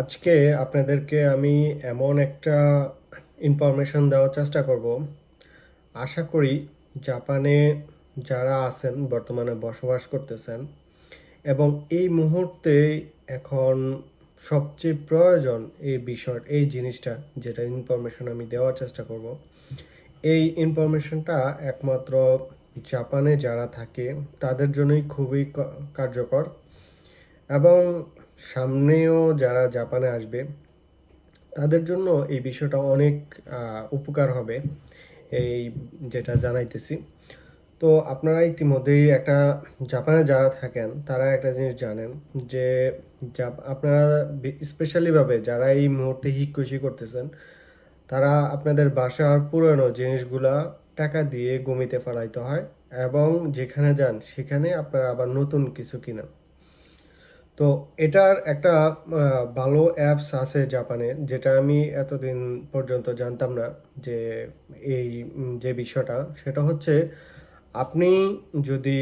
আজকে আপনাদেরকে আমি এমন একটা ইনফরমেশন দেওয়ার চেষ্টা করব। আশা করি জাপানে যারা আছেন, বর্তমানে বসবাস করতেছেন এবং এই মুহূর্তে এখন সবচেয়ে প্রয়োজন এই বিষয়, এই জিনিসটা যেটা ইনফরমেশন আমি দেওয়ার চেষ্টা করব। এই ইনফরমেশনটা একমাত্র জাপানে যারা থাকে, তাদের জন্যই খুবই কার্যকর এবং সামনেও যারা জাপানে আসবে, তাদের জন্য এই বিষয়টা অনেক উপকার হবে এই যেটা জানাইতেছি। তো আপনারা ইতিমধ্যেই একটা জাপানে যারা থাকেন, তারা একটা জিনিস জানেন যে আপনারা স্পেশালিভাবে যারা এই মুহূর্তে হিকুশি করতেছেন, তারা আপনাদের বাসার পুরনো জিনিসগুলা টাকা দিয়ে গমিতে ফেলাইতে হয় এবং যেখানে যান, সেখানে আপনারা আবার নতুন কিছু কিনেন। তো এটার একটা ভালো অ্যাপস আছে জাপানে, যেটা আমি এতদিন পর্যন্ত জানতাম না যে এই যে বিষয়টা। সেটা হচ্ছে আপনি যদি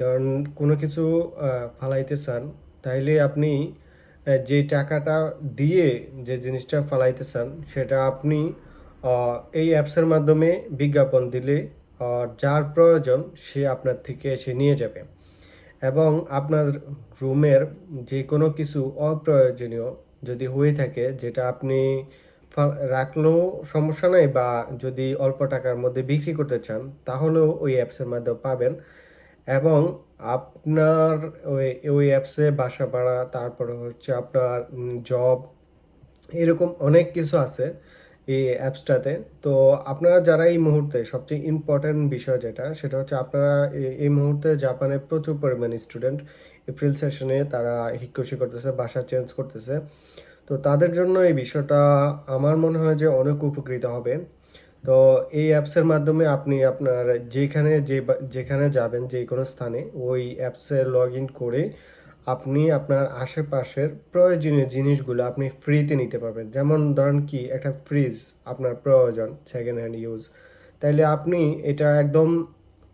ধরেন কোনো কিছু ফালাইতে চান, তাইলে আপনি যে টাকাটা দিয়ে যে জিনিসটা ফালাইতে চান, সেটা আপনি এই অ্যাপসের মাধ্যমে বিজ্ঞাপন দিলে যার প্রয়োজন সে আপনার থেকে এসে নিয়ে যাবে। এবং আপনার রুমের যে কোনো কিছু অপ্রয়োজনীয় যদি হয়ে থাকে, যেটা আপনি রাখলেও সমস্যা নাই বা যদি অল্প টাকার মধ্যে বিক্রি করতে চান, তাহলেও ওই অ্যাপসের মাধ্যমে পাবেন। এবং আপনার ওই ওই অ্যাপসে বাসা ভাড়া, তারপরে হচ্ছে আপনার জব এরকম অনেক কিছু আছে। এই অ্যাপসটাতে। তো আপনারা যারা এই মুহূর্তে সবচেয়ে ইম্পর্ট্যান্ট বিষয় যেটা, সেটা হচ্ছে আপনারা এই- মুহূর্তে জাপানে প্রচুর পরিমাণ স্টুডেন্ট এপ্রিল সেশনে তারা হিক্কশি করতেছে, বাসা চেঞ্জ করতেছে। তো তাদের জন্য এই বিষয়টা আমার মনে হয় যে অনেক উপকৃত হবে। তো এই অ্যাপসের মাধ্যমে আপনি আপনার যেখানে যে যেখানে যাবেন যে কোনো স্থানে, ওই অ্যাপসে লগ ইন করে আপনি আপনার আশেপাশের প্রয়োজনীয় জিনিসগুলো আপনি ফ্রিতে নিতে পারবেন। যেমন ধরেন কি, একটা ফ্রিজ আপনার প্রয়োজন সেকেন্ড হ্যান্ড ইউজ তাইলে আপনি এটা একদম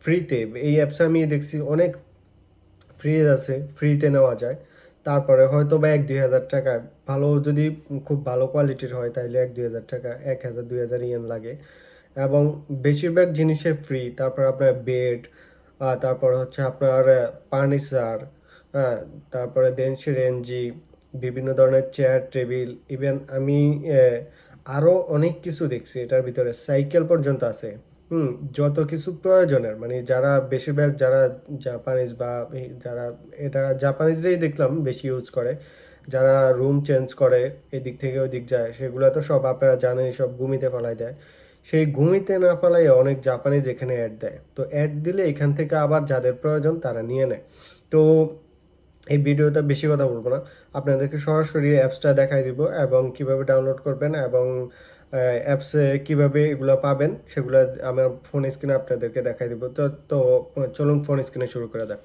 ফ্রিতে এই অ্যাপসে আমি দেখছি অনেক ফ্রিজ আছে ফ্রিতে নেওয়া যায়। তারপরে হয়তো বা এক দুই হাজার টাকা, ভালো যদি খুব ভালো কোয়ালিটির হয় তাহলে এক দুই হাজার টাকা, এক হাজার, দুই হাজার ইয়েন লাগে। এবং বেশিরভাগ জিনিসে ফ্রি তারপর আপনার বেড তারপর হচ্ছে আপনার ফার্নিচার তারপরে দেনসি রেঞ্জি বিভিন্ন ধরনের চেয়ার টেবিল ইভেন আমি আরও অনেক কিছু দেখছি এটার ভিতরে। সাইকেল পর্যন্ত আছে। হুম, যত কিছু প্রয়োজনের মানে যারা বেশিরভাগ যারা জাপানিজ বা যারা, এটা জাপানিজরাই দেখলাম বেশি ইউজ করে। যারা রুম চেঞ্জ করে, এদিক থেকে ওই দিক যায়, সেগুলো তো সব আপনারা জানেন, সব ঘুমিতে ফেলাই দেয়। সেই ঘুমিতে না ফেলাই অনেক জাপানিজ এখানে অ্যাড দেয়। তো অ্যাড দিলে এখান থেকে আবার যাদের প্রয়োজন তারা নিয়ে নেয়। তো এই ভিডিওতে বেশি কথা বলব না। আপনাদেরকে সরাসরি অ্যাপসটা দেখাই দিব এবং কীভাবে ডাউনলোড করবেন এবং অ্যাপসে কীভাবে এগুলো পাবেন, সেগুলো আমার ফোন স্ক্রিনে আপনাদেরকে দেখাই দিব। তো তো, চলুন ফোন স্ক্রিনে শুরু করে দেখ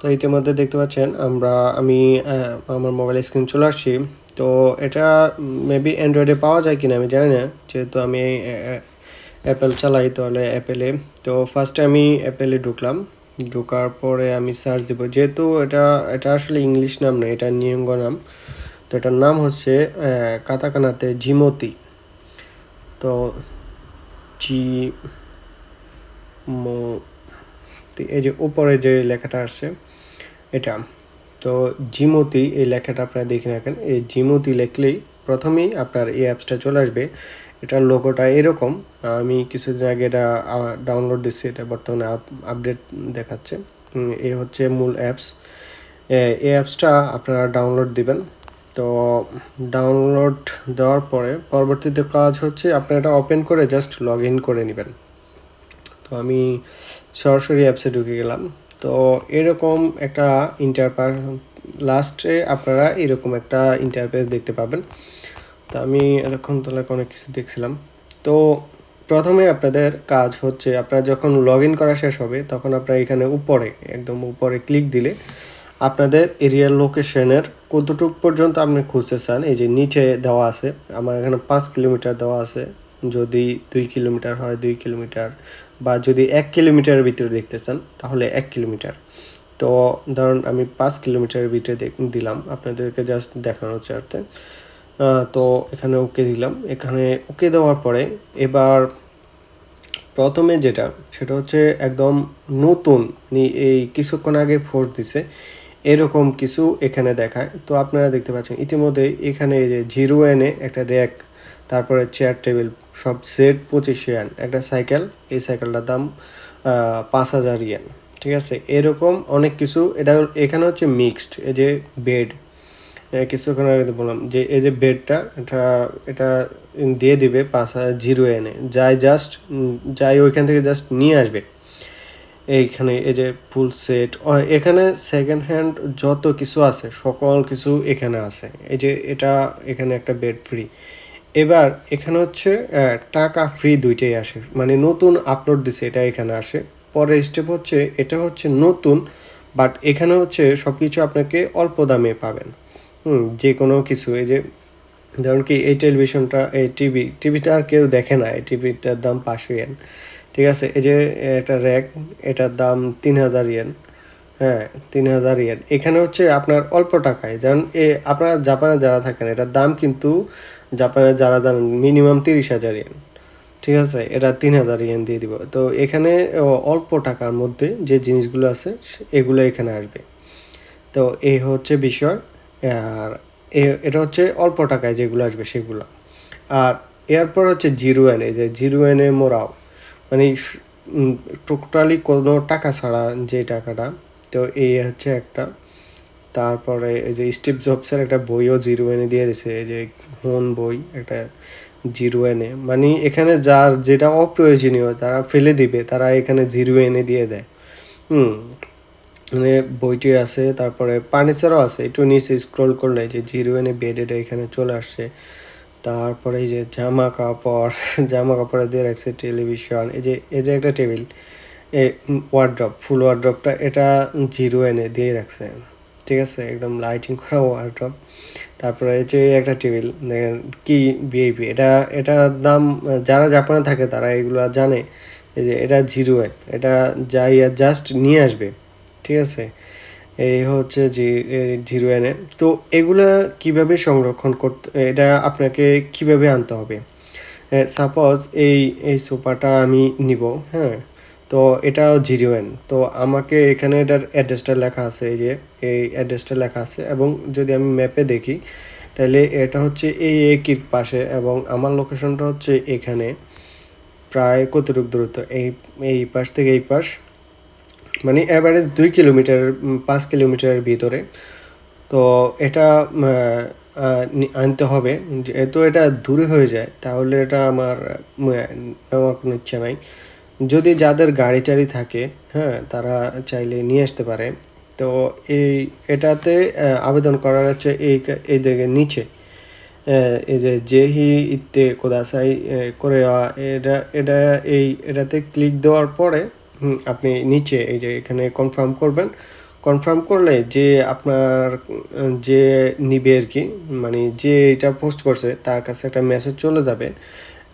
তো ইতিমধ্যে দেখতে পাচ্ছেন আমরা, আমি আমার মোবাইল স্ক্রিন চলে আসছি। তো এটা মেবি অ্যান্ড্রয়েডে পাওয়া যায় কিনা আমি জানি না। যেহেতু আমি অ্যাপেল চালাই তাহলে অ্যাপেলে তো ফার্স্টে আমি অ্যাপেলে ঢুকলাম। ঢোকার পরে আমি সার্চ দিব। যেহেতু এটা এটা আসলে ইংলিশ নাম না এটা নিয়ঙ্গ নাম। তো এটার নাম হচ্ছে কাতাকানাতে জিমতি তো জি এই যে উপরে যে লেখাটা আসছে, এটা। তো জিমতি এই লেখাটা আপনারা দেখে রাখেন। এই জিমতি লিখলেই প্রথমেই আপনার এই অ্যাপসটা চলে আসবে। এটার লোগোটা এরকম। আমি কিছুদিন আগে এটা ডাউনলোড দিচ্ছি, এটা বর্তমানে আপডেট দেখাচ্ছে। এ হচ্ছে মূল অ্যাপস এই অ্যাপসটা আপনারা ডাউনলোড দিবেন। তো ডাউনলোড দেওয়ার পরে পরবর্তীতে কাজ হচ্ছে আপনারা এটা ওপেন করে জাস্ট লগ ইন করে নেবেন। তো আমি সরাসরি অ্যাপসে ঢুকে গেলাম। তো এরকম একটা ইন্টারপা লাস্টে আপনারা এরকম একটা ইন্টারফেস দেখতে পাবেন। তো আমি এতক্ষণ তাহলে অনেক কিছু দেখছিলাম। তো প্রথমে আপনাদের কাজ হচ্ছে, আপনারা যখন লগ ইন করা শেষ হবে, তখন আপনারা এখানে উপরে, একদম উপরে ক্লিক দিলে আপনাদের এরিয়ার লোকেশনের কতটুক পর্যন্ত আপনি খুঁজতে চান, এই যে নিচে দেওয়া আছে, আমার এখানে পাঁচ কিলোমিটার দেওয়া আছে, যদি দুই কিলোমিটার হয়, দুই কিলোমিটার বা যদি এক কিলোমিটারের ভিতরে দেখতে চান, তাহলে এক কিলোমিটার তো ধরুন আমি পাঁচ কিলোমিটারের ভিতরে দিলাম, আপনাদেরকে জাস্ট দেখানোর চার্থে তো এখানে ওকে দিলাম। এখানে ওকে দেওয়ার পরে এবার প্রথমে যেটা, সেটা হচ্ছে একদম নতুন এই কিছুক্ষণ আগে ফোর্স দিছে, এরকম কিছু এখানে দেখায়। তো আপনারা দেখতে পাচ্ছেন, ইতিমধ্যে এখানে যে জিরো এনে একটা র্যাক তারপরে চেয়ার টেবিল সব সেট পঁচিশশো ইয়ান একটা সাইকেল এই সাইকেলটার দাম পাঁচ হাজার ইয়ান ঠিক আছে? এরকম অনেক কিছু, এটা এখানে হচ্ছে মিক্সড এই যে বেড কিছুক্ষণ আগে বললাম যে, এই যে বেডটা এটা এটা দিয়ে দিবে পাঁচ হাজার জিরো এনে। যাই জাস্ট যাই ওইখান থেকে জাস্ট নিয়ে আসবে। এইখানে এই যে ফুল সেট এখানে সেকেন্ড হ্যান্ড যত কিছু আছে, সকল কিছু এখানে আছে। এই যে এটা, এখানে একটা বেড ফ্রি এবার এখানে হচ্ছে টাকা ফ্রি দুইটাই আসে। মানে নতুন আপলোড দিছে, এটা এখানে আসে। পরের স্টেপ হচ্ছে, এটা হচ্ছে নতুন বাট এখানে হচ্ছে সব কিছু আপনাকে অল্প দামে পাবেন। হুম, যে কোনো কিছু, এই যে ধরুন কি এই টেলিভিশনটা, এই টিভি, টিভিটা আর কেউ দেখে না, এই টিভিটার দাম পাঁচশো ইয়েন ঠিক আছে? এই যে এটা র্যাক এটার দাম তিন হাজার ইয়েন হ্যাঁ তিন হাজার ইয়েন এখানে হচ্ছে আপনার অল্প টাকায়, যেমন এ, আপনারা জাপানে যারা থাকেন, এটার দাম কিন্তু জাপানে যারা জানেন মিনিমাম তিরিশ হাজার ইয়েন ঠিক আছে? এটা তিন হাজার ইয়েন দিয়ে দিব। তো এখানে অল্প টাকার মধ্যে যে জিনিসগুলো আছে, এগুলো এখানে আসবে। তো এই হচ্ছে বিষয়। আর এটা হচ্ছে অল্প টাকায় যেগুলো আসবে সেগুলো। আর এরপর হচ্ছে জিরো এনে যে জিরো এনে মোরাও মানে টোটালি কোনো টাকা ছাড়া যে টাকাটা, তো এই হচ্ছে একটা। তারপরে এই যে স্টিভ জবসের একটা বইও জিরো এনে দিয়ে দিছে, এই যে হোন বই, একটা জিরো এনে মানে এখানে যার যেটা অপ্রয়োজনীয়, তারা ফেলে দিবে, তারা এখানে জিরো এনে দিয়ে দেয়। হুম মানে বইটি আছে, তারপরে ফার্নিচারও আছে। একটু নিচে স্ক্রল করলে যে জিরো এনে বেড এটা এখানে চলে আসছে। তারপরে এই যে জামা কাপড় জামা কাপড়ে দিয়ে রাখছে টেলিভিশন এই যে এই যে একটা টেবিল এ ওয়ার্ড্রপ ফুল ওয়ার্ড্রপটা এটা জিরো এনে দিয়ে রাখছে। ঠিক আছে? একদম লাইটিং করা ওয়ার্ড্রপ তারপরে এই যে একটা টেবিল কি বিএপি এটা এটার দাম, যারা জাপানে থাকে তারা এগুলো জানে। এই যে এটা জিরো এন এটা যাই জাস্ট নিয়ে আসবে। ঠিক আছে? এই হচ্ছে জি জিরো এনে তো এগুলা কীভাবে সংরক্ষণ করতে, এটা আপনাকে কীভাবে আনতে হবে? সাপোজ এই এই সোফাটা আমি নিব হ্যাঁ? তো এটাও জিরো এন। তো আমাকে এখানে এটার অ্যাড্রেসটা লেখা আছে, এই যে, এই অ্যাড্রেসটা লেখা আছে। এবং যদি আমি ম্যাপে দেখি, তাহলে এটা হচ্ছে এই একির পাশে এবং আমার লোকেশনটা হচ্ছে এখানে। প্রায় কতটুকু দূরত্ব? এই এই পাশ থেকে এই পাশ মানে অ্যাভারেজ দুই কিলোমিটার পাঁচ কিলোমিটারের ভিতরে। তো এটা আনতে হবে। যেহেতু এটা দূরে হয়ে যায়, তাহলে এটা আমার নেওয়ার কোনো ইচ্ছা নাই। যদি যাদের গাড়ি টাড়ি থাকে হ্যাঁ তারা চাইলে নিয়ে আসতে পারে। তো এই, এটাতে আবেদন করার হচ্ছে এই এই জায়গায় নিচে। এই যে জেহি ইত্তে কোদাসাই করে এটা এটা, এই, এটাতে ক্লিক দেওয়ার পরে আপনি নিচে এই যে এখানে কনফার্ম করবেন। কনফার্ম করলে যে আপনার, যে নিবে আর কি মানে যে এটা পোস্ট করছে, তার কাছে একটা মেসেজ চলে যাবে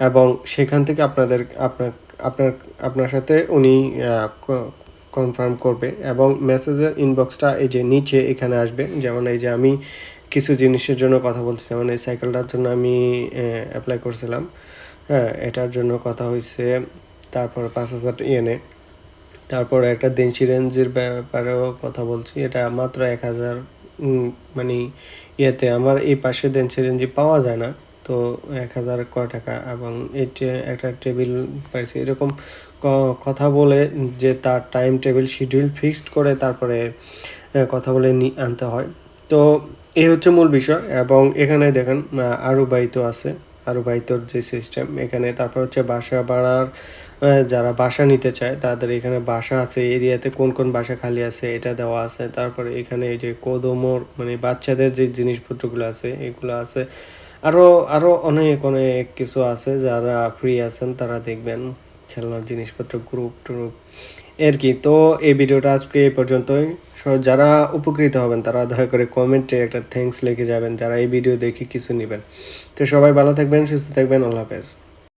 এবং সেখান থেকে আপনাদের, আপনার আপনার আপনার সাথে উনি কনফার্ম করবে এবং মেসেজের ইনবক্সটা এই যে নিচে এখানে আসবে। যেমন এই যে আমি কিছু জিনিসের জন্য কথা বলছি, যেমন এই সাইকেলটার জন্য আমি অ্যাপ্লাই করছিলাম। হ্যাঁ এটার জন্য কথা হয়েছে তারপর পাঁচ হাজার ইয়েনে। তারপর একটা দেনসি রেঞ্জের ব্যাপারেও কথা বলছি। এটা মাত্র এক হাজার মানে ইয়েতে আমার এই পাশে দেনসি রেঞ্জি পাওয়া যায় না। তো এক হাজার কয় টাকা এবং এটি একটা টেবিল পাইছি। এরকম ক- কথা বলে যে তার টাইম টেবিল শিডিউল ফিক্সড করে তারপরে কথা বলে আনতে হয়। তো এই হচ্ছে মূল বিষয় এবং এখানে দেখেন আরও বাইতো আছে। বাইতোর যে সিস্টেম এখানে তারপর হচ্ছে বাসা আহ, যারা বাসা নিতে চায় তাদের এখানে বাসা আছে এরিয়াতে কোন কোন বাসা খালি আছে এটা দেওয়া আছে। তারপরে এখানে এই যে কোদমোর মানে বাচ্চাদের যে জিনিসপত্রগুলো আছে এগুলো আছে। আরও আরও অনেক অনেক কিছু আছে যারা ফ্রি আছেন তারা দেখবেন খেলনার জিনিসপত্র গ্রুপ ট্রুপ এর কি? তো এই ভিডিওটা আজকে এই পর্যন্তই। যারা উপকৃত হবেন, তারা দয়া করে কমেন্টে একটা থ্যাংকস লিখে যাবেন, যারা এই ভিডিও দেখে কিছু নেবেন। তো সবাই ভালো থাকবেন, সুস্থ থাকবেন, আল্লাহ হাফেজ।